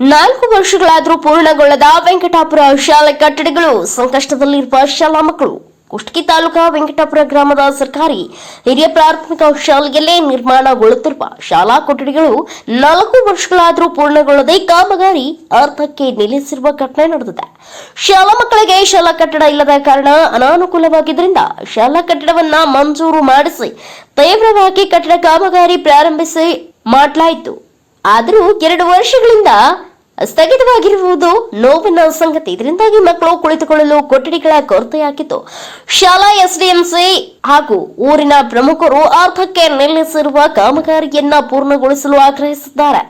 ನಾಲ್ಕು ವರ್ಷಗಳಾದರೂ ಪೂರ್ಣಗೊಳ್ಳದ ವೆಂಕಟಾಪುರ ಶಾಲೆ ಕಟ್ಟಡಗಳು, ಸಂಕಷ್ಟದಲ್ಲಿರುವ ಶಾಲಾ ಮಕ್ಕಳು, ಕುಷ್ಟಗಿ ತಾಲೂಕಾ ವೆಂಕಟಾಪುರ ಗ್ರಾಮದ ಸರ್ಕಾರಿ ಹಿರಿಯ ಪ್ರಾಥಮಿಕ ಶಾಲೆಯಲ್ಲೇ ನಿರ್ಮಾಣಗೊಳ್ಳುತ್ತಿರುವ ಶಾಲಾ ಕೊಠಡಿಗಳು ನಾಲ್ಕು ವರ್ಷಗಳಾದರೂ ಪೂರ್ಣಗೊಳ್ಳದೆ ಕಾಮಗಾರಿ ಅರ್ಧಕ್ಕೆ ನಿಲ್ಲಿಸಿರುವ ಘಟನೆ ನಡೆದಿದೆ. ಶಾಲಾ ಮಕ್ಕಳಿಗೆ ಶಾಲಾ ಕಟ್ಟಡ ಇಲ್ಲದ ಕಾರಣ ಅನಾನುಕೂಲವಾಗಿದ್ದರಿಂದ ಶಾಲಾ ಕಟ್ಟಡವನ್ನ ಮಂಜೂರು ಮಾಡಿಸಿ ತೀವ್ರವಾಗಿ ಕಟ್ಟಡ ಕಾಮಗಾರಿ ಪ್ರಾರಂಭಿಸಿ ಮಾಡಲಾಯಿತು. ಆದರೂ ಎರಡು ವರ್ಷಗಳಿಂದ ಸ್ಥಗಿತವಾಗಿರುವುದು ನೋವಿನ ಸಂಗತಿ. ಇದರಿಂದಾಗಿ ಮಕ್ಕಳು ಕುಳಿತುಕೊಳ್ಳಲು ಕೊಠಡಿಗಳ ಕೊರತೆಯಾಗಿತ್ತು. ಶಾಲಾ ಎಸ್ಡಿಎಂಸಿ ಹಾಗೂ ಊರಿನ ಪ್ರಮುಖರು ಅರ್ಧಕ್ಕೆ ನಿಲ್ಲಿಸಿರುವ ಕಾಮಗಾರಿಯನ್ನ ಪೂರ್ಣಗೊಳಿಸಲು ಆಗ್ರಹಿಸಿದ್ದಾರೆ.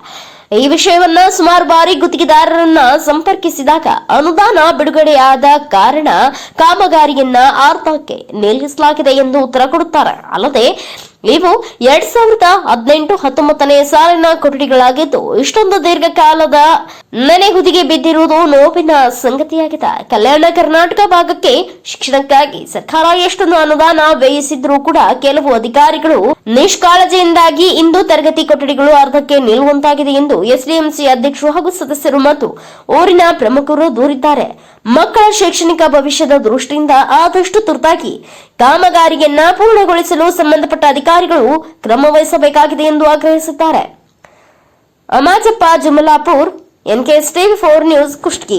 ಈ ವಿಷಯವನ್ನ ಸುಮಾರು ಬಾರಿ ಗುತ್ತಿಗೆದಾರರನ್ನ ಸಂಪರ್ಕಿಸಿದಾಗ ಅನುದಾನ ಬಿಡುಗಡೆಯಾದ ಕಾರಣ ಕಾಮಗಾರಿಯನ್ನ ಅರ್ಧಕ್ಕೆ ನಿಲ್ಲಿಸಲಾಗಿದೆ ಎಂದು ಉತ್ತರ ಕೊಡುತ್ತಾರೆ. ಅಲ್ಲದೆ ಇವು ಎರಡ್ ಸಾವಿರದ ಹದಿನೆಂಟು ಹತ್ತೊಂಬತ್ತನೇ ಸಾಲಿನ ಕೊಠಡಿಗಳಾಗಿದ್ದು, ಇಷ್ಟೊಂದು ದೀರ್ಘಕಾಲದ ನೆನೆಗುದಿಗೆ ಬಿದ್ದಿರುವುದು ನೋವಿನ ಸಂಗತಿಯಾಗಿದೆ. ಕಲ್ಯಾಣ ಕರ್ನಾಟಕ ಭಾಗಕ್ಕೆ ಶಿಕ್ಷಣಕ್ಕಾಗಿ ಸರ್ಕಾರ ಎಷ್ಟೊಂದು ಅನುದಾನ ವ್ಯಯಿಸಿದ್ರೂ ಕೂಡ ಕೆಲವು ಅಧಿಕಾರಿಗಳು ನಿಷ್ಕಾಳಜಿಯಿಂದಾಗಿ ಇಂದು ತರಗತಿ ಕೊಠಡಿಗಳು ಅರ್ಧಕ್ಕೆ ನಿಲ್ಲುವಂತಾಗಿದೆ ಎಂದು ಎಸ್ಡಿಎಂಸಿ ಅಧ್ಯಕ್ಷರು ಹಾಗೂ ಸದಸ್ಯರು ಮತ್ತು ಊರಿನ ಪ್ರಮುಖರು ದೂರಿದ್ದಾರೆ. ಮಕ್ಕಳ ಶೈಕ್ಷಣಿಕ ಭವಿಷ್ಯದ ದೃಷ್ಟಿಯಿಂದ ಆದಷ್ಟು ತುರ್ತಾಗಿ ಕಾಮಗಾರಿಯನ್ನ ಪೂರ್ಣಗೊಳಿಸಲು ಸಂಬಂಧಪಟ್ಟ ಅಧಿಕಾರಿಗಳು ಕ್ರಮ ವಹಿಸಬೇಕಾಗಿದೆ ಎಂದು ಆಗ್ರಹಿಸುತ್ತಾರೆ. Amajappa Jumalapur K TV four news Kushtagi.